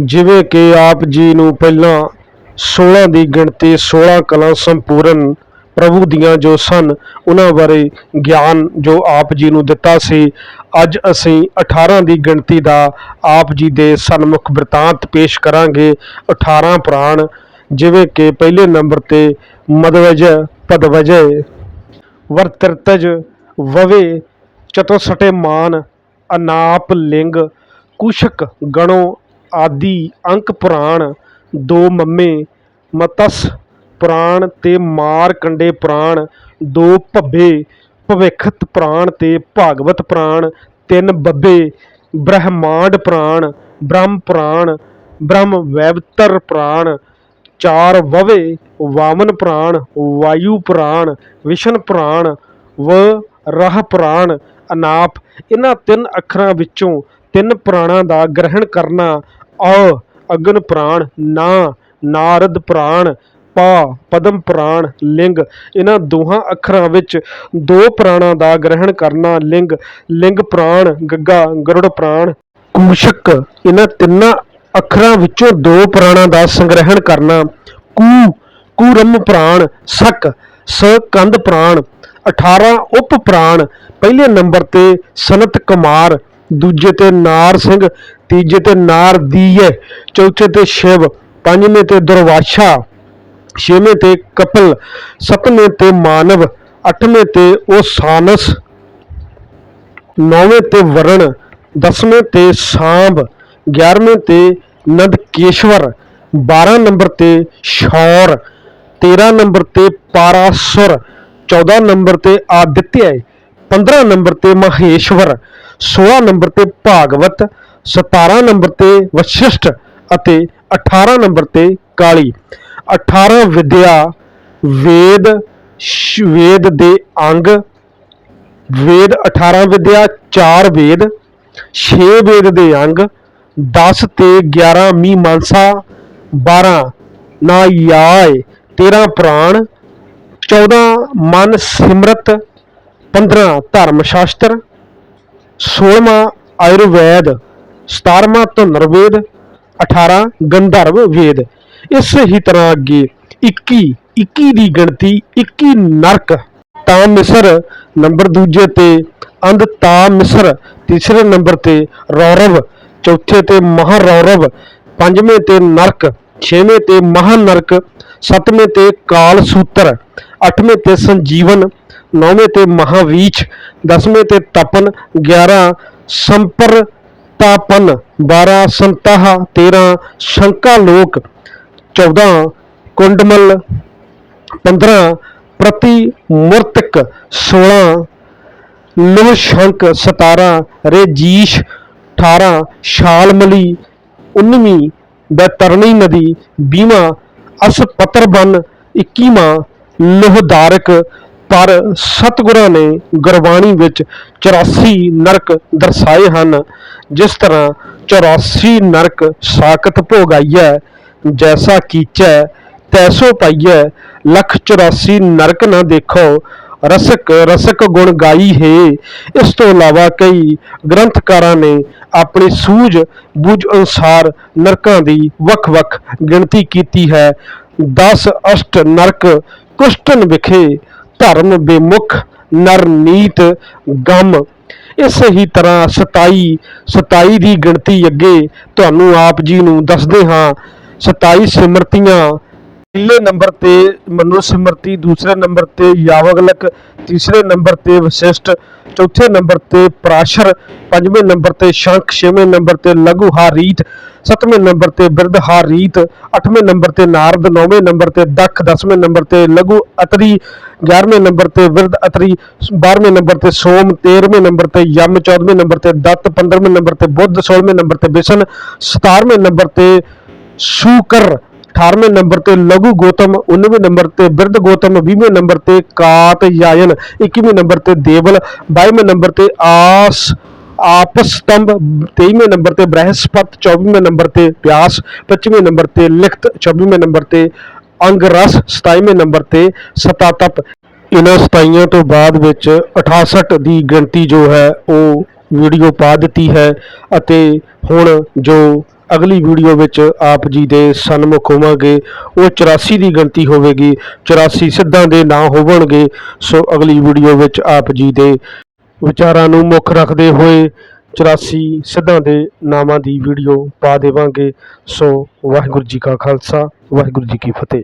ਜਿਵੇਂ ਕਿ ਆਪ ਜੀ ਨੂੰ ਪਹਿਲਾਂ 16 ਦੀ ਗਿਣਤੀ 16 ਕਲਾਂ ਸੰਪੂਰਨ ਪ੍ਰਭੂ ਦੀਆਂ ਜੋ ਸਨ, ਉਹਨਾਂ ਬਾਰੇ ਗਿਆਨ ਜੋ ਆਪ ਜੀ ਨੂੰ ਦਿੱਤਾ ਸੀ, ਅੱਜ ਅਸੀਂ 18 ਦੀ ਗਿਣਤੀ ਦਾ ਆਪ ਜੀ ਦੇ ਸਨਮੁਖ ਬ੍ਰਿਤਾਂਤ ਪੇਸ਼ ਕਰਾਂਗੇ। 18 ਪ੍ਰਾਣ, ਜਿਵੇਂ ਕਿ ਪਹਿਲੇ ਨੰਬਰ ਤੇ ਮਦਵਜ, ਪਦਵਜੈ, ਵਰਤਰਤਜ, ਵਵੇ ਚਤੁਸਟੇ ਮਾਨ, ਅਨਾਪ, ਲਿੰਗ, ਕੁਸ਼ਕ, ਗਣੋ ਆਦਿ ਅੰਕ ਪੁਰਾਣ ਦੋ ਮੰਮੇ, ਮਤਸ ਪੁਰਾਣ ਤੇ ਮਾਰ ਕੰਡੇ ਪੁਰਾਣ, ਦੋ ਭੱਬੇ, ਭਵਿੱਖਤ ਪੁਰਾਣ ਤੇ ਭਾਗਵਤ ਪੁਰਾਣ, ਤਿੰਨ ਬੱਬੇ, ਬ੍ਰਹਮਾਂਡ ਪੁਰਾਣ, ਬ੍ਰਹਮ ਪੁਰਾਣ, ਬ੍ਰਹਮ ਵੈਵਤਰ ਪੁਰਾਣ, ਚਾਰ ਵਵੇ, ਵਾਮਨ ਪੁਰਾਣ, ਵਾਯੂ ਪੁਰਾਣ, ਵਿਸ਼ਨ ਪੁਰਾਣ, ਵ ਰਹ ਪੁਰਾਣ, ਅਨਾਪ। ਇਹਨਾਂ ਤਿੰਨ ਅੱਖਰਾਂ ਵਿੱਚੋਂ ਤਿੰਨ ਪੁਰਾਣਾਂ ਦਾ ਗ੍ਰਹਿਣ ਕਰਨਾ ਅ ਅਗਨ ਪੁਰਾਣ, ਨਾ, ਨਾਰਦ ਪੁਰਾਣ, ਪਾ, ਪਦਮ ਪੁਰਾਣ, ਲਿੰਗ। ਇਹਨਾਂ ਦੋਹਾਂ ਅੱਖਰਾਂ ਵਿੱਚ ਦੋ ਪੁਰਾਣਾਂ ਦਾ ਗ੍ਰਹਿਣ ਕਰਨਾ, ਲਿੰਗ ਲਿੰਗ ਪੁਰਾਣ, ਗੱਗਾ, ਗਰੁੜ ਪ੍ਰਾਣ। ਕੂਸ਼ਕ, ਇਹਨਾਂ ਤਿੰਨਾਂ ਅੱਖਰਾਂ ਵਿੱਚੋਂ ਦੋ ਪੁਰਾਣਾਂ ਦਾ ਸੰਗ੍ਰਹਿਣ ਕਰਨਾ। ਕੂ, ਕੂਰਮ ਪੁਰਾਣ, ਸਕ ਸ ਕੰਦ ਪੁਰਾਣ। 18 ਉਪ ਪ੍ਰਾਣ, ਪਹਿਲੇ ਨੰਬਰ ਤੇ ਸਨਤ ਕੁਮਾਰ ਦੂਜੇ ਤੇ ਨਾਰ ਸਿੰਘ, ਤੀਜੇ ਤੇ ਨਾਰ ਦੀਏ, ਚੌਥੇ ਤੇ ਸ਼ਿਵ, ਪੰਜਵੇਂ ਤੇ ਦੁਰਵਾਸ਼ਾ, ਛੇਵੇਂ ਤੇ ਕਪਿਲ, ਸੱਤਵੇਂ ਤੇ ਮਾਨਵ, ਅੱਠਵੇਂ ਤੇ ਓਸਾਨਸ, ਨੌਵੇਂ ਤੇ ਵਰਣ, ਦਸਵੇਂ ਤੇ ਸਾਂਭ 11ਵੇਂ ਤੇ ਨੰਦਕੇਸ਼ਵਰ 12 ਨੰਬਰ ਤੇ ਸ਼ੌਰ 13 ਨੰਬਰ ਤੇ ਪਾਰਾਸੁਰ 14 ਨੰਬਰ ਤੇ ਆਦਿਤਯ 15 ਨੰਬਰ ਤੇ ਮਹੇਸ਼ਵਰ 16 ਨੰਬਰ ਤੇ ਭਾਗਵਤ 17 ਨੰਬਰ ਤੇ ਵਸ਼ਿਸ਼ਟ ਅਤੇ 18 ਨੰਬਰ ਤੇ ਕਾਲੀ। 18 ਵਿਦਿਆ, ਵੇਦ, ਸ਼- ਵੇਦ ਦੇ ਅੰਗ, ਵੇਦ 18 ਵਿਦਿਆ 4 ਵੇਦ 6 ਵੇਦ ਦੇ ਅੰਗ 10 ਤੇ 11 ਮੀਮਾਂਸਾ 12 ਨਾਯਾय 13 ਪੁਰਾਣ 14 ਮਨ ਸਿਮਰਤ 15 ਧਰਮ ਸ਼ਾਸਤਰ 16ਵਾਂ ਆਯੁਰਵੈਦ 17ਵਾਂ ਧਨੁਰਵੇਦ 18 ਗੰਧਰਵ ਵੇਦ। ਇਸ ਹੀ ਤਰ੍ਹਾਂ ਅੱਗੇ 21 21 ਦੀ ਗਿਣਤੀ 21 ਨਰਕ। ਤਾਂ ਮਿਸਰ ਨੰਬਰ ਦੂਜੇ ਤੇ, ਅੰਧ ਤਾ ਮਿਸਰ ਤੀਸਰੇ ਨੰਬਰ ਤੇ, ਰੌਰਵ ਚੌਥੇ ਤੇ ਮਹਾਰੌਰਵ, ਪੰਜਵੇਂ ਤੇ ਨਰਕ, ਛੇਵੇਂ ਤੇ ਮਹਾਨਰਕ, ਸੱਤਵੇਂ ਤੇ ਕਾਲ ਸੂਤਰ ਅੱਠਵੇਂ ਤੇ ਸੰਜੀਵਨ ਨੌਵੇਂ ਤੇ ਮਹਾਵੀਚ, ਦਸਵੇਂ ਤੇ ਤਪਨ 11 ਸੰਪਰਤਾਪਨ 12 ਸੰਤਾਹ 13 ਸ਼ੰਕਾ ਲੋਕ 14 ਕੁੰਡਮਲ 15 ਪ੍ਰਤੀ ਮੂਰਤਕ 16 ਲੋਹ ਸ਼ੰਕ 17 ਰੇਜੀਸ਼ 18 ਸ਼ਾਲਮਲੀ 19ਵੀਂ ਬੈਤਰਣੀ ਨਦੀ 20ਵਾਂ ਅਸਪਤਰਬਨ 21ਵਾਂ ਲੋਹਦਾਰਕ ਪਰ ਸਤਿਗੁਰਾਂ ਨੇ ਗੁਰਬਾਣੀ ਵਿੱਚ 84 ਨਰਕ ਦਰਸਾਏ ਹਨ। ਜਿਸ ਤਰ੍ਹਾਂ 84 ਨਰਕ ਸਾਖਤ ਭੋਗਾਈਐ, ਜੈਸਾ ਕੀਚੈ, ਤੈਸੋ ਪਾਈਐ। ਲੱਖ 84 ਨਰਕ ਨਾ ਦੇਖੋ, ਰਸਕ ਰਸਕ ਗੁਣ ਗਾਈ ਹੈ। ਇਸ ਤੋਂ ਇਲਾਵਾ ਕਈ ਗ੍ਰੰਥਕਾਰਾਂ ਨੇ ਆਪਣੀ ਸੂਝ ਬੁੱਝ ਅਨੁਸਾਰ ਨਰਕਾਂ ਦੀ ਵੱਖ-ਵੱਖ ਗਿਣਤੀ ਕੀਤੀ ਹੈ। 10 ਅਸ਼ਟ ਨਰਕ ਕੁਸ਼ਟਨ ਵਿਖੇ ਧਰਮ ਬੇਮੁਖ ਨਰ ਗਮ। ਇਸੇ ਹੀ ਤਰ੍ਹਾਂ 27 27 ਦੀ ਗਿਣਤੀ ਅੱਗੇ ਤੁਹਾਨੂੰ ਆਪ ਜੀ ਨੂੰ ਦੱਸਦੇ ਹਾਂ। 27 ਸਿਮਰਤੀਆਂ। ਪਹਿਲੇ ਨੰਬਰ ਤੇ ਮਨੁ ਸਿਮਰਤੀ, ਦੂਸਰੇ ਨੰਬਰ ਤੇ ਯਾਵਗਲਕ, ਤੀਸਰੇ ਨੰਬਰ ਤੇ ਵਿਸ਼ਿਸ਼ਟ ਚੌਥੇ ਨੰਬਰ ਤੇ ਪ੍ਰਾਸ਼ਰ ਪੰਜਵੇਂ ਨੰਬਰ ਤੇ ਸ਼ੰਖ ਛੇਵੇਂ ਨੰਬਰ ਤੇ ਲਘੂ ਹਾਰੀਤ ਸੱਤਵੇਂ ਨੰਬਰ ਤੇ ਬਿਰਧ ਹਾਰੀਤ ਅੱਠਵੇਂ ਨੰਬਰ ਤੇ ਨਾਰਦ ਨੌਵੇਂ ਨੰਬਰ ਤੇ ਦਖ ਦਸਵੇਂ ਨੰਬਰ ਤੇ ਲਘੂ ਅਤਰੀ 11ਵੇਂ ਨੰਬਰ ਤੇ ਬਿਰਧ ਅਤਰੀ 12ਵੇਂ ਨੰਬਰ ਤੇ ਸੋਮ 13ਵੇਂ ਨੰਬਰ ਤੇ ਯਮ 14ਵੇਂ ਨੰਬਰ ਤੇ ਦਤ 15ਵੇਂ ਨੰਬਰ ਤੇ ਬੁੱਧ 16ਵੇਂ ਨੰਬਰ ਤੇ ਵਿਸ਼ਨ 17ਵੇਂ ਨੰਬਰ ਤੇ ਸ਼ੂਕਰ 18ਵੇਂ ਨੰਬਰ ਤੇ ਲਘੂ ਗੋਤਮ 19ਵੇਂ ਨੰਬਰ ਤੇ ਬਿਰਧ ਗੋਤਮ 20ਵੇਂ ਨੰਬਰ ਤੇ ਕਾਤ ਯਾਇਨ 21ਵੇਂ ਨੰਬਰ ਤੇ ਦੇਵਲ 22ਵੇਂ ਨੰਬਰ ਤੇ ਆਸ ਆਪਸਤੰਭ 23ਵੇਂ ਨੰਬਰ ਤੇ ਬ੍ਰਹਸਪਤ 24ਵੇਂ ਨੰਬਰ ਤੇ ਪਿਆਸ 25ਵੇਂ ਨੰਬਰ ਤੇ ਲਿਖਤ 24ਵੇਂ ਨੰਬਰ ਤੇ ਅੰਗਰਸ 27ਵੇਂ ਨੰਬਰ ਤੇ ਸਤਾਤਪ ਇਹਨਾਂ 27 ਤੋਂ ਬਾਅਦ ਵਿੱਚ 68 ਦੀ ਗਿਣਤੀ ਜੋ ਹੈ ਉਹ ਵੀਡੀਓ ਪਾ ਦਿੱਤੀ ਹੈ ਅਤੇ ਹੁਣ ਜੋ ਅਗਲੀ ਵੀਡੀਓ ਵਿੱਚ ਆਪ ਜੀ ਦੇ ਸਨਮੁਖ ਹੋਵਾਂਗੇ। ਉਹ 84 ਦੀ ਗਿਣਤੀ ਹੋਵੇਗੀ। 84 ਸਿੱਧਾਂ ਦੇ ਨਾਂ ਹੋਵਣਗੇ। ਸੋ ਅਗਲੀ ਵੀਡੀਓ ਵਿੱਚ ਆਪ ਜੀ ਦੇ ਵਿਚਾਰਾਂ ਨੂੰ ਮੁੱਖ ਰੱਖਦੇ ਹੋਏ 84 ਸਿੱਧਾਂ ਦੇ ਨਾਵਾਂ ਦੀ ਵੀਡੀਓ ਪਾ ਦੇਵਾਂਗੇ। ਸੋ ਵਾਹਿਗੁਰੂ ਜੀ ਕਾ ਖਾਲਸਾ, ਵਾਹਿਗੁਰੂ ਜੀ ਕੀ ਫਤਿਹ।